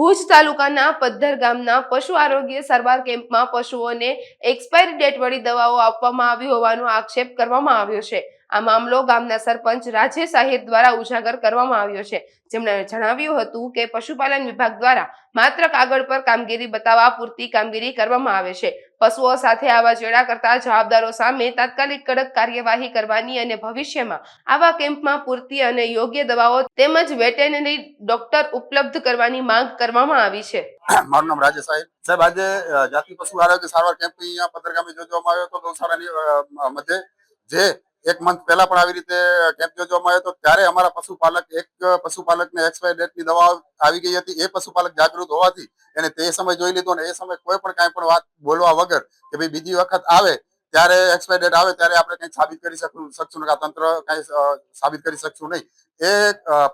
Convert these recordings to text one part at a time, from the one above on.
ભુજ તાલુકાના પદ્ધર ગામના પશુ આરોગ્ય સારવાર કેમ્પમાં પશુઓને એક્સપાયરી ડેટ વળી દવાઓ આપવામાં આવી હોવાનો આક્ષેપ કરવામાં આવ્યો છે. આ મામલો ગામના સરપંચ રાજેશ આહિર દ્વારા ઉજાગર કરવામાં આવ્યો છે. જેમણે જણાવ્યું હતું કે પશુપાલન વિભાગ દ્વારા માત્ર કાગળ પર કામગીરી બતાવવા પૂરતી કામગીરી કરવામાં આવે છે. પશુઓ સાથે આવા ચેડા કરતા જવાબદારો સામે તાત્કાલિક કડક કાર્યવાહી કરવાની અને ભવિષ્યમાં આવા કેમ્પમાં પૂરતી અને યોગ્ય દવાઓ તેમજ વેટેનરી ડોક્ટર ઉપલબ્ધ કરવાની માંગ કરવામાં આવી છે. મારું નામ રાજેશ સાહેબ. સાહેબ, આજે જાતિ પશુ આરોગ્ય સારવાર કેમ્પ અહીંયા પત્રકામાં યોજવામાં આવ્યો હતો. ગૌશાળાની મધ્યે જે એક મંથ પહેલા પણ આવી રીતે કેમ્પ યોજવામાં આવ્યો હતો. ત્યારે અમારા પશુપાલક એક પશુપાલકને એક્સપાયર ડેટની દવા આવી ગઈ હતી. એ પશુપાલક જાગૃત હોવાથી એને તે સમય જોઈ લીધો અને એ સમય કોઈ પણ કાંઈ પણ વાત બોલવા વગર કે ભાઈ બીજી વખત આવે, ત્યારે એક્સપાયર ડેટ આવે, ત્યારે આપણે કંઈ સાબિત કરી શકું, શકશું નહીં. તંત્ર કંઈ સાબિત કરી શકશું નહીં. એ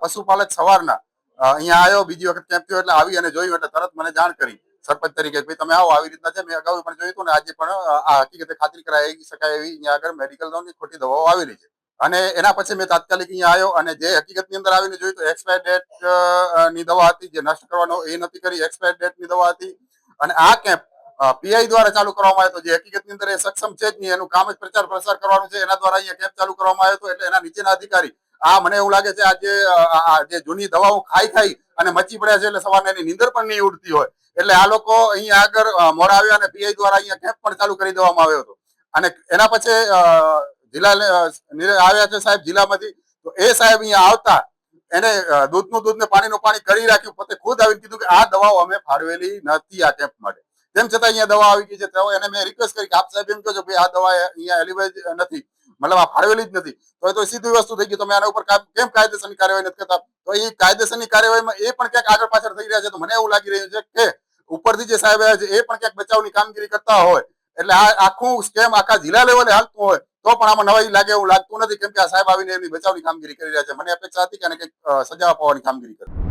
પશુપાલક સવારના અહીંયા આવ્યો, બીજી વખત કેમ્પ થયો એટલે આવી અને જોયું એટલે તરત મને જાણ કરી. સરપંચ તરીકે ભાઈ તમે આવો, આવી રીતના છે, મેં અગાઉ પણ જોયું હતું ને, આજે પણ આ હકીકતે ખાતરી કરાવી શકાય એવી અહીંયા આગળ મેડિકલની ખોટી દવાઓ આવી રહી છે. અને એના પછી મેં તાત્કાલિક અહીંયા આવ્યો અને જે હકીકતની અંદર આવીને જોયું તો એક્સપાયર ડેટની દવા હતી, જે નષ્ટ કરવાનો એ નથી કરી એક્સપાયર ડેટની દવા હતી. અને આ કેમ્પ પીઆઈ દ્વારા ચાલુ કરવામાં આવ્યો હતો, જે હકીકતની અંદર એ સક્ષમ છે જ નહીં, એનું કામ જ પ્રચાર પ્રસાર કરવાનું છે. એના દ્વારા અહીંયા કેમ્પ ચાલુ કરવામાં આવ્યો હતો, એટલે એના નીચેના અધિકારી આ મને એવું લાગે છે આજે જે જૂની દવાઓ ખાઈ ખાઈ અને મચી પડ્યા છે એટલે સવારે એની નીંદર પણ નહીં ઉડતી હોય. એટલે આ લોકો અહીંયા આગળ મોડા આવ્યા અને પીઆઈ દ્વારા અહીંયા કેમ્પ પણ ચાલુ કરી દેવામાં આવ્યો હતો. અને એના પછી જિલ્લા આવ્યા છે સાહેબ જિલ્લામાંથી. તો એ સાહેબ અહીંયા આવતા, એને દૂધનું દૂધ ને પાણીનું પાણી કરી રાખ્યું, પોતે ખુદ આવીને કીધું કે આ દવાઓ અમે ફાળવેલી નથી આ કેમ્પ માટે. તેમ છતાં અહીંયા દવા આવી ગઈ છે. તો એને મેં રિક્વેસ્ટ કરી કે આપ સાહેબ એમ કહો છો ભાઈ આ દવા અહીંયા એલિવેજ નથી. મતલબ આ ફાળવેલી જ નથી. તો એ તો સીધી વસ્તુ થઈ ગઈ. તમે આના ઉપર કામ- કાયદેસરની કાર્યવાહી નથી કરતા? તો એ કાયદેસરની કાર્યવાહીમાં એ પણ ક્યાંક આગળ પાછળ થઈ રહ્યા છે. તો મને એવું લાગી રહ્યું છે કે ઉપરથી જે સાહેબ આવ્યા છે, એ પણ ક્યાંક બચાવની કામગીરી કરતા હોય. એટલે આ આખું સ્કેમ આખા જિલ્લા લેવલે હાલતું હોય, તો પણ આમાં નવાઈ લાગે એવું લાગતું નથી. કેમ કે આ સાહેબ આવીને એમની બચાવની કામગીરી કરી રહ્યા છે. મને અપેક્ષા હતી કે આને કંઈક સજા અપાવવાની કામગીરી કરે